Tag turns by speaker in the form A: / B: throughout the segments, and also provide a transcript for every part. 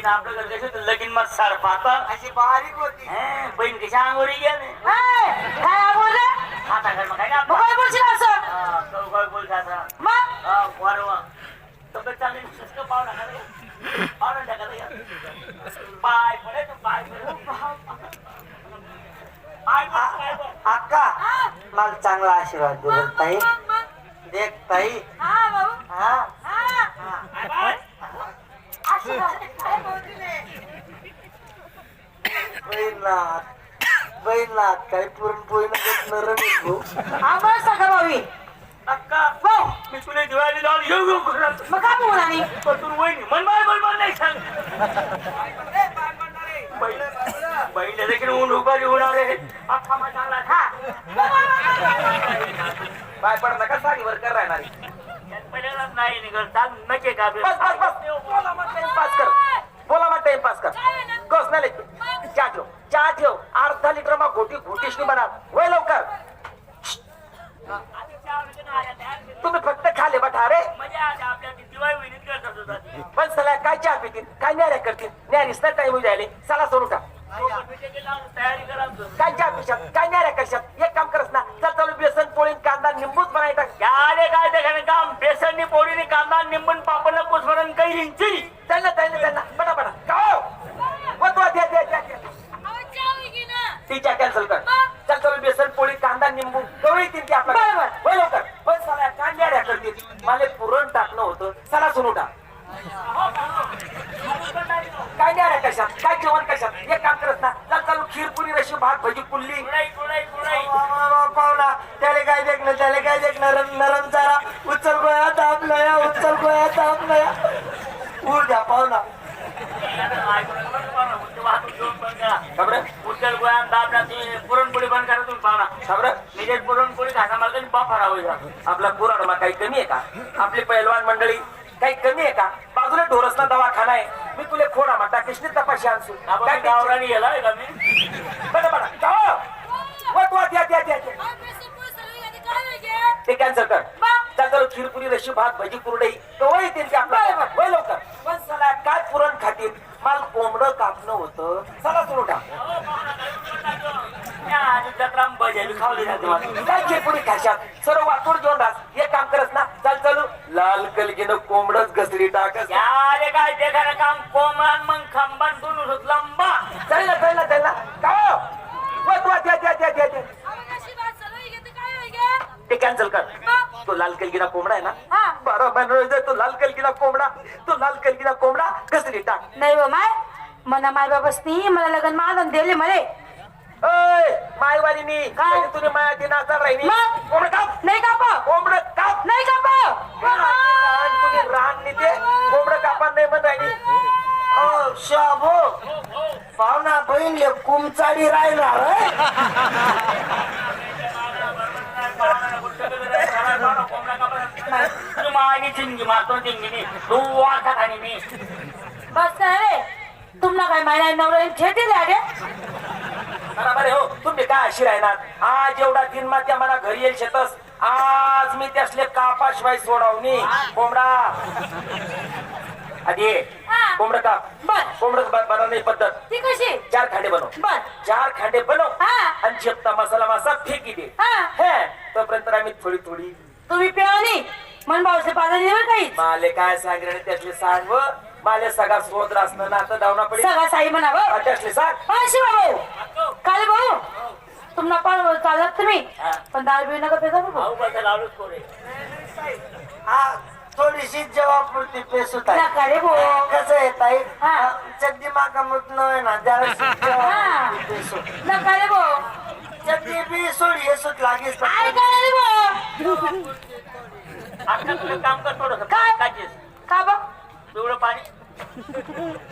A: बहीण आपलं घर कसं लगीन मग सार पाहता
B: अशी बारीक होती।
A: बहीण कशा अंगोरी गेले
C: ए, काय बोलले
A: आता घर मग काय
C: मग काय बोलशील असं
A: हा,
C: मग
A: हा, तब्येत चांगली पाहुणा का? पाहुणा टाका. पाय पडे तू, पाय पडे. पाय पड, पाय पड.
B: अक्का मला चांगला आशीर्वाद दे बरं, ताई
C: मग, मग.
B: देख ताई
C: हा भाऊ
B: हा
C: हा
A: पाय पड.
C: आशीर्वाद. काय बोलतीले?
B: बैनात बैनात काही पुरणपोळी नकत नरम भाऊ.
C: आम्हाला सांगा भावी
A: अक्का
C: भाऊ
A: मी तुला दिवाळी लावून येऊ घेऊ करत
C: मग काय बोलला नाही
A: पण वहिनी मन बाय मन मन नाही सांग बहिणी देखील ऊन उभारी होणार आहे अख्खा माझा चांगला
B: नका साडीवर कर राहणार
A: पहिल्यांदाच नाही निघत चाल नके का बे?
B: बस बस बस. बोला मग टाइमपास कर. बोला मग टाइमपास कर. कस नाही लेकी चहा ठेव. चहा ठेव. अर्धा लिटर मग घोटी घोटीशनी बना. वय लवकर.
A: आधी चहा वगैरे नाही आल्या, तयार केलं.
B: तुम्ही फक्त खाले बठा रे.
A: मजा आली आपल्या ती. दिवाळी वहिनीत करत होता ती.
B: पण सला काय चहा पितील? काय न्याऱ्या करतील? न्यारीस ना टाइम जायले चला सोडू का
A: सोबत पिठे केलं, तयारी करा तू.
B: काय चहा पिशात काय न्याऱ्या करशात एक बनायचा
A: याले काय ते खाणे काम? बेसननी पोळीनी कांदा निंबून पापड कुसमरण काही रिंची
B: त्यांना त्यांना त्यांना बडा बडा गाव वतवा द्या द्या द्या द्या.
C: अहो, चहा होईगी ना.
B: तिच्या कॅन्सल कर. चल चालू बेसन पोळी कांदा निंबू गवळी येतील ती आपल्या
C: बरोबर.
B: होय लवकर. पण सला काय न्याऱ्या करतील मला पुरण टाकणं होतं. चला सुरू टाक. काय न्याऱ्या कशात? काय जेवण कशात? एक काम करत ना. चल चालू खीर पुरी रशी भात भजी कुल्ली. उर द्या पाहुणा
A: पुरणपोळी बंद करा तुम्ही पाहुणा
B: खबर
A: निजेश पुरणपोळी खाता मला तरी बाप हरावं
B: आपला पुराणमा काही कमी आहे का आपली पैलवान मंडळी काही कमी आहे का बाजूला ढोरसना दवाखाना आहे मी तुला खोडा म्हणता कृष्ण तपाशी आणसू
A: आपण
B: काय
A: का मी
B: जाओ. वत वत या
C: काय होईगे?
B: ते कॅन्सल कर? चल चल खीरपुरी रशी भात भजी कुरडई ते वय लवकर पण चला काय पुरण खातील मला कोंबडं कापणं होतं चला सुरू टाक
A: जत्रा बजाली खावली जाते मला.
B: काय खीरपुरी खाशात सर्व वाटून घेऊन राहस हे काम करत ना. चल चलू. लाल कलगीनं कोंबडच घसरी टाकस
A: याले काय ते खरं काम. कोमरान मग खंबान दोन लंबा.
B: चल चल चल का वत वत
C: सगळं होईगे तर काय होईगे?
B: ते कॅन्सल कर? तो लाल कलगीना कोंबडा आहे ना?
C: हा.
B: बारा महिने तो लाल कलगीना कोंबडा. तो लाल कलगीना कोंबडा घसरी टाक.
C: नाही हो माय. मना माय बाबसनी मला लग्न मागून दिले मले.
B: ओय मायवालीनी
C: काय?
B: कधी तुने माया ती नाचार राहिली
C: मग?
B: कोंबडं काप.
C: नाही कापा.
B: कोंबडं काप.
C: नाही कापा.
B: रान तुने रान नेते कोंबडं कापा. नाही म्हण राहिली ओ शाबो. पाहुणा बहीण कुमचाडी
A: चिंगी मारतो तू वाटत आणि मी
C: बस काय रे. तुम्हाला काय मायना नवरा छेटी द्या
B: बरोबर हो. तुम्ही काय अशी राहणार? आज एवढा दिन मा त्या मला घरी येईल शेतस. आज मी त्यासले कापाशिवाय सोडवणी कोंबडा. आधी. कोंबडं काप. कोंबडं बनवण्याची पद्धत.
C: ती कशी?
B: चार खांडे बनव. चार खांडे बनव.
C: हा.
B: आणि झेपता मसाला मासा फेकी दे.
C: हा.
B: हे. तोपर्यंत आम्ही थोडी थोडी.
C: तुम्ही पिवानी मन भाऊचे पादा दिवर काही
B: माले काय सांगितले त्यातले सांग माले सगळा सोदर असणं ना आता धावना पडी
C: सगळा साई म्हणावं.
B: त्यातले सांग.
C: भाऊ काले भाऊ तुम्हाला पण चालत तुम्ही.
A: हा.
C: पण दारू पिऊ नका पेका भाऊ
A: भाऊ कसं लावलंच कोरे
B: हा थोडीशी जवाबपुरती पेसूत
C: नका रे भाऊ.
B: कसं आहे ताई?
C: हा.
B: चड्डी माका मुत नव्हे ना जरा
C: हा.
B: पेसू
C: नका रे भाऊ.
B: चड्डी बी सोडी येसूत लागेस
C: ऐका ना रे भाऊ.
A: आता काम कर थोडस.
C: काय?
A: काचेस.
C: का बा?
A: पिवळं पाणी.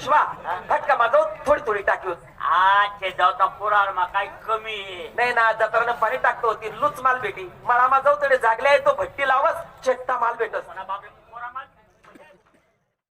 B: शिवा फटका माझा थोडी थोडी टाकी होत.
A: आजचे जाऊता पुराण मा कमी आहे.
B: नाही ना जत्रानं पाणी टाकतो ती लूच माल भेटी. मला माझा तडे जागले आहे तो भट्टी लावस चेट्टा माल भेटस.
A: म्हणा बापरे